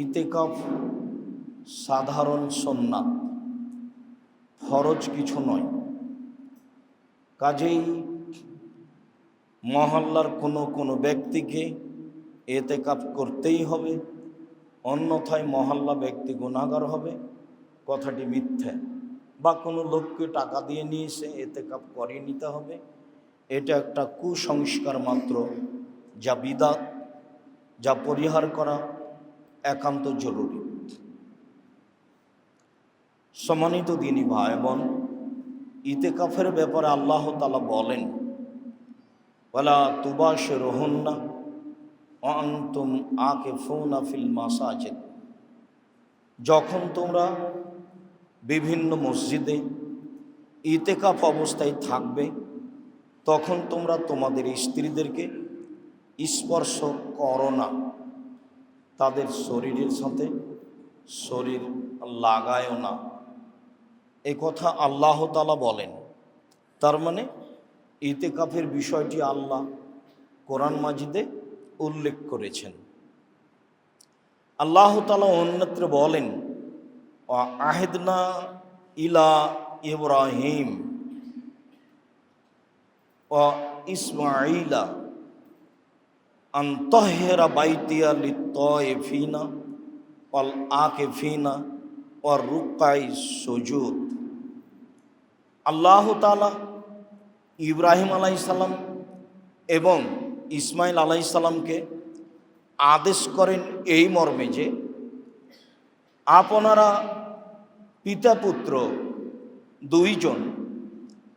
ইতেকাফ সাধারণ সন্ন্যাত ফরজ কিছু নয়। কাজেই মহল্লার কোনো কোনো ব্যক্তিকে এতেকাফ করতেই হবে, অন্যথায় মহল্লা ব্যক্তি গুণাগার হবে, কথাটি মিথ্যে। বা কোনো লোককে টাকা দিয়ে নিয়ে এসে এতেকাফ করিয়ে নিতে হবে, এটা একটা কুসংস্কার মাত্র, যা বিদাত, যা পরিহার করা একান্ত জরুরি। সম্মানিত দিনী ভাই বোন, ইতেকাফের ব্যাপারে আল্লাহ তালা বলেন ওলা তুবাস রোহন্না অন্তুম আকে ফোনা ফিল মাসাজেদ। যখন তোমরা বিভিন্ন মসজিদে ইতেকাফ অবস্থায় থাকবে, তখন তোমরা তোমাদের স্ত্রীদেরকে স্পর্শ করো না। তাদের শরীরের সাথে শরীর লাগায়ও না। এই কথা আল্লাহ তালা বলেন। তার মানে ইতেকাফের বিষয়টি আল্লাহ কোরআন মাজিদে উল্লেখ করেছেন। আল্লাহ তালা অন্যত্র বলেন আহেদনা ইলা ইব্রাহিম ও ইসমাইলা ফিনা আল্লাহ ইব্রাহিম আলাইসাল্লাম এবং ইসমাইল আলাইসাল্লামকে আদেশ করেন এই মর্মে যে, আপনারা পিতা পুত্র দুইজন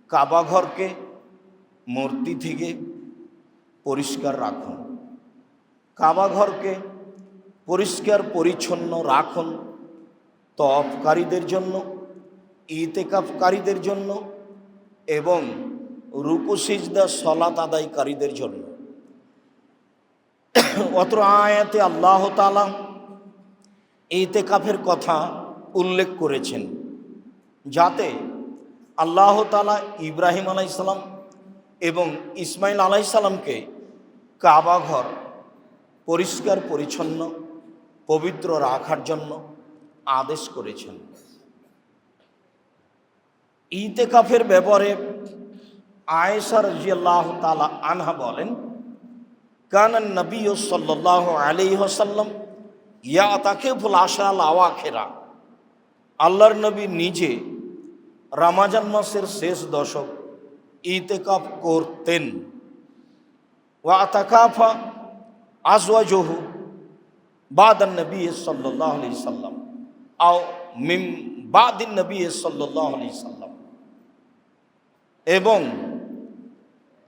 কাবাঘরকে মূর্তি থেকে পরিষ্কার রাখুন। কাবাঘরকে পরিষ্কার, পরিচ্ছন্ন রাখুন তফকারীদের জন্য, ইতেকাফকারীদের জন্য এবং রূপসিজদা সলাত আদায়কারীদের জন্য। অত্র আয়াতে আল্লাহ তালা ইতেকাফের কথা উল্লেখ করেছেন, যাতে আল্লাহ তালা ইব্রাহিম আলাইসাল্লাম এবং ইসমাইল আলাইসাল্লামকে কাবাঘর পরিষ্কার, পরিচ্ছন্ন, পবিত্র রাখার জন্য আদেশ করেছেন। ইতেকাফের ব্যাপারে আয়েশা রাজিয়াল্লাহ তালা আনহা বলেন কানান নবী সাল্লাহ আলী হাসাল্লাম ইয়া তাকে ফুল আশাল আওয়াখেরা। আল্লাহর নবী নিজে রামাজান মাসের শেষ দশক ইতেকাফ করতেন। ওয়া আতাকাফা আজওয়াজহু বাদান নবী সাল্লাহ আলি সাল্লাম, আও মিম বাদিন নবী সাল্লাহ আলি সাল্লাম। এবং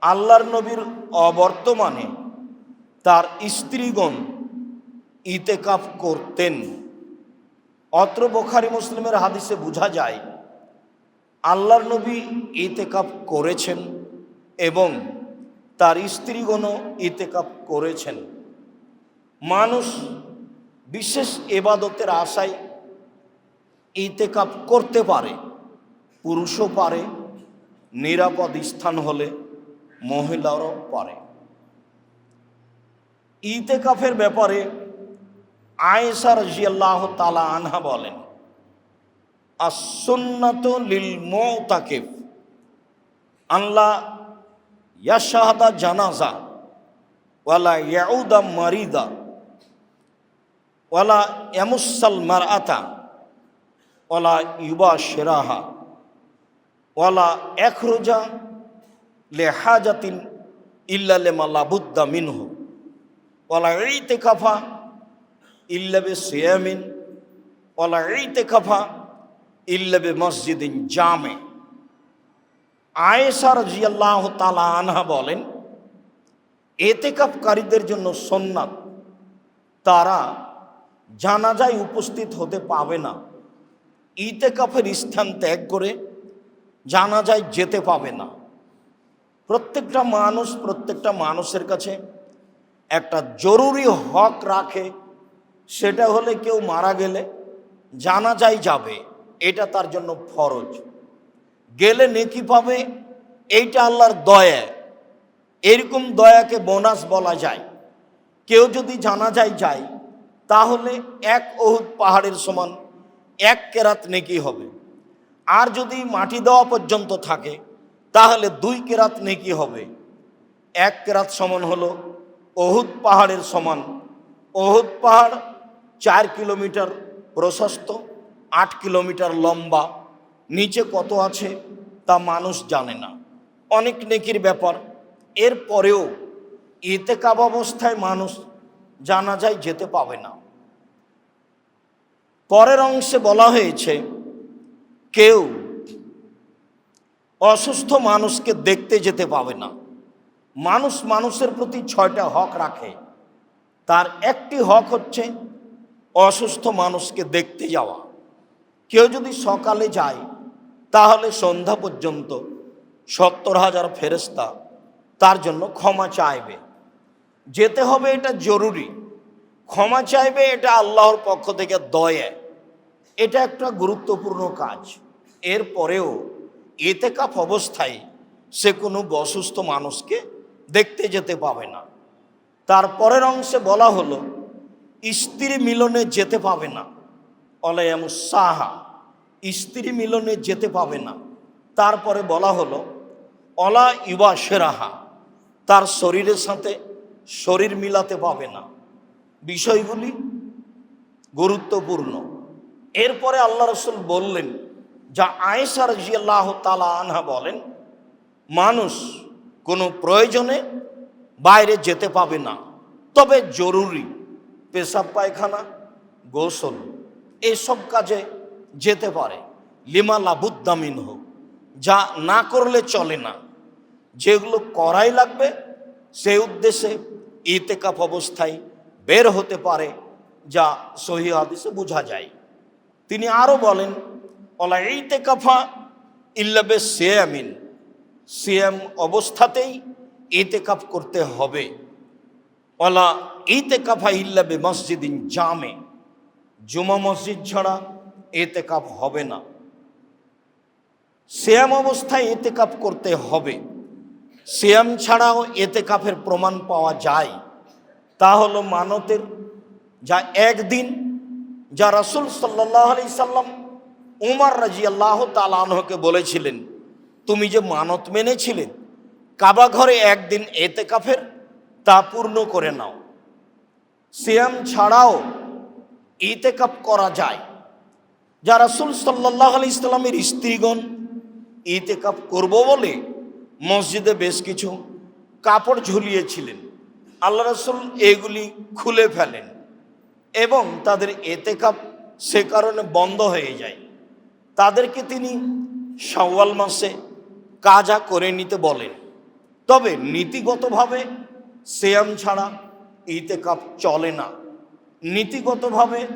আল্লাহর নবীর অবর্তমানে তার স্ত্রীগণ ইতেকাফ করতেন। অত্র বোখারি মুসলিমের হাদিসে বোঝা যায়, আল্লাহর নবী ইতেকাফ করেছেন এবং তার স্ত্রীগণও ইতেকাফ করেছেন। মানুষ বিশেষ এবাদতের আশায় ইতেকাফ করতে পারে, পুরুষও পারে, নিরাপদ স্থান হলে মহিলারও পারে। ইতেকাফের ব্যাপারে আয়েসা জিয়াল্লাহ তালা আনহা বলেন আসন্নত লিল মোতাকিফ আল্লাহ ইয়াশাহাদা জানাজা, ওয়ালা ইয়াউদা মারিদা। ওয়ালা মার আতা ওয়ালা ইউবা শেরাহা ওয়ালা একরোজা লে হাজাতিন ইল্লা লেমা লাবুদ্দা মিনহু, ওয়ালা ইতে কাফা ইল্লাবে সিয়ামিন ওয়ালা ইতে কাফা ইল্লাবে মসজিদিন জামে। আয়েশা রাজিয়াল্লাহ তালা আনহা বলেন এতেকাফকারীদের জন্য সোননাথ তারা জানাজায় উপস্থিত হতে পাবে না। ইতেকাফের স্থান ত্যাগ করে জানাজায় যেতে পাবে না। প্রত্যেকটা মানুষ প্রত্যেকটা মানুষের কাছে একটা জরুরি হক রাখে, সেটা হলে কেউ মারা গেলে জানাজায় যাবে, এটা তার জন্য ফরজ। গেলে নেকি পাবে, এইটা আল্লাহর দয়া। এরকম দয়াকে বোনাস বলা যায়। কেউ যদি জানা যায় যায় তাহলে এক অহুদ পাহাড়ের সমান এক কেরাত নেকি হবে। আর যদি মাটি দেওয়া পর্যন্ত থাকে, তাহলে দুই কেরাত নেকি হবে। এক কেরাত সমান হলো অহুদ পাহাড়ের সমান। অহুদ পাহাড় চার কিলোমিটার প্রশস্ত, আট কিলোমিটার লম্বা। নিচে কত আছে তা মানুষ জানে না। অনেক নেকির ব্যাপার। এর পরেও এতে কাব অবস্থায় মানুষ জানা যায় যেতে পাবে না। পরের অংশে বলা হয়েছে, কেউ অসুস্থ মানুষকে দেখতে যেতে পাবে না। মানুষ মানুষের প্রতি ছয়টা হক রাখে। তার একটি হক হচ্ছে অসুস্থ মানুষকে দেখতে যাওয়া। কেউ যদি সকালে যায়, তাহলে সন্ধ্যা পর্যন্ত সত্তর হাজার ফেরেস্তা তার জন্য ক্ষমা চাইবে। যেতে হবে এটা জরুরি। ক্ষমা চাইবে এটা আল্লাহর পক্ষ থেকে দয়া। এটা একটা গুরুত্বপূর্ণ কাজ। এরপরেও এতে কাপ অবস্থায় সে কোনো অসুস্থ মানুষকে দেখতে যেতে পাবে না। তারপরের অংশে বলা হলো, স্ত্রী মিলনে যেতে পাবে না। অলায়াম সাহা, স্ত্রী মিলনে যেতে পাবে না। তারপরে বলা হলো, অলা ইবা সেরাহা, তার শরীরের সাথে শরীর মিলাতে পাবে না। বিষয়গুলি গুরুত্বপূর্ণ। এরপরে আল্লাহ রসুল বললেন, যা আয়েসার জিয়াল্লাহ তালা আনহা বলেন, মানুষ কোনো প্রয়োজনে বাইরে যেতে পাবে না। তবে জরুরি পেশাব পায়খানা, গোসল, এসব কাজে যেতে পারে। লিমা লাবুদ্দামিন হোক যা না করলে চলে না। যেগুলো করাই লাগবে, সেই উদ্দেশ্যে ইতেকাফ অবস্থায় বের হতে পারে, যা সহি হাদিসে বোঝা যায়। তিনি আরও বলেন, অলা ইতেকাফা ইল্লাবে সিয়ামিন সিয়াম অবস্থাতেই ইতেকাফ করতে হবে। অলা ইতেকাফা ইল্লাবে মসজিদিন জামে। জুমা মসজিদ ছাড়া এতেকাপ হবে না। শ্যাম অবস্থায় এতেকাপ করতে হবে। শ্যাম ছাড়াও এতেকাফের প্রমাণ পাওয়া যায়। তা হলো মানতের যা একদিন যা রাসুল সাল্লাহ আলি সাল্লাম উমার রাজি আল্লাহ তালানহকে বলেছিলেন, তুমি যে মানত মেনেছিলেন কাবা ঘরে একদিন এতেকাফের তা পূর্ণ করে নাও। সিয়াম ছাড়াও ইতেকাপ করা যায়। যা রাসুল সাল্লাহ আলি ইসলামের স্ত্রীগণ ইতেকাপ করব বলে মসজিদে বেশ কিছু কাপড় ঝুলিয়েছিলেন। আল্লাহ রসুল এগুলি খুলে ফেলেন এবং তাদের এতে কাপ সে কারণে বন্ধ হয়ে যায়। তাদেরকে তিনি শাওয়াল মাসে কাজা করে নিতে বলেন। তবে নীতিগতভাবে সেয়াম ছাড়া ইতেকাপ চলে না। নীতিগতভাবে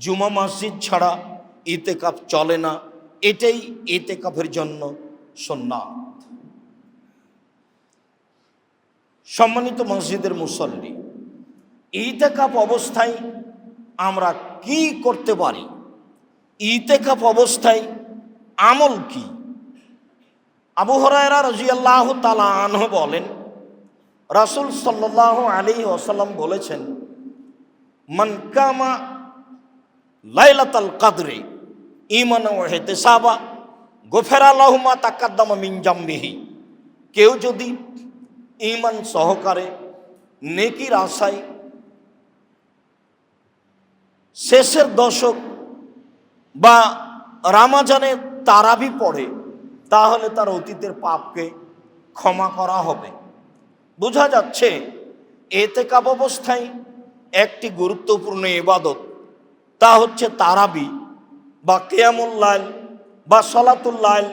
জুমা মসজিদ ছাড়া ইতেকাপ চলে না। এটাই ইতেকাফের জন্য সন্ন্যাত সম্মানিত মসজিদের মুসল্লি ইতেকাপ অবস্থায় আমরা কি করতে পারি? ইতেকাপ অবস্থায় আমল কি? আবু হরায়রা রাজিয়াল্লাহ তালা আনহ বলেন, রাসুল সাল্লাহ আলী ওসাল্লাম বলেছেন মনকামা লাইলাতাল কাদরে ইমান ও হেতেসাবা গোফেরা লহুমা তাকাদ্দামা মিনজাম্বিহি কেউ যদি ইমান সহকারে, নেকির আশায়। শেষের দশক বা রামাজানে তারাবি পড়ে, তাহলে তার অতীতের পাপকে ক্ষমা করা হবে। বোঝা যাচ্ছে এতে কাপ অবস্থায় একটি গুরুত্বপূর্ণ ইবাদত, তা হচ্ছে তারাবি বা কেয়ামুল্লাল বা সলাতুল্লাল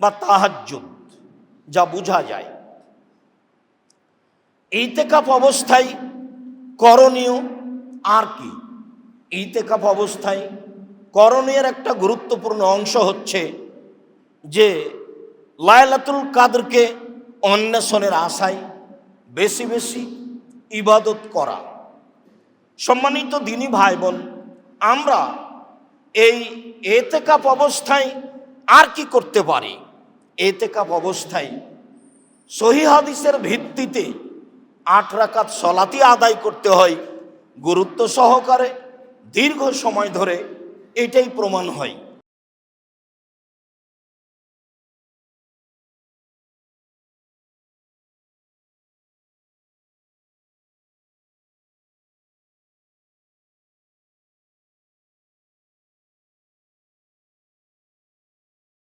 বা তাহাজ্জুদ, যা বোঝা যায়। ইতেকাপ অবস্থায় করণীয় আর কি? ইতেকাপ অবস্থায় করণীয়ের একটা গুরুত্বপূর্ণ অংশ হচ্ছে যে লায়লাতুল কাদরকে অন্বেষণের আশায় বেশি বেশি ইবাদত করা। সম্মানিত দিনী ভাই বোন আমরা এই এতেকাপ অবস্থায় আর কি করতে পারি? এতেকাপ অবস্থায় সহি হাদিসের ভিত্তিতে আট রাকাত সলাতি আদায় করতে হয়। গুরুত্ব সহকারে দীর্ঘ সময় ধরে এটাই প্রমাণ হয়।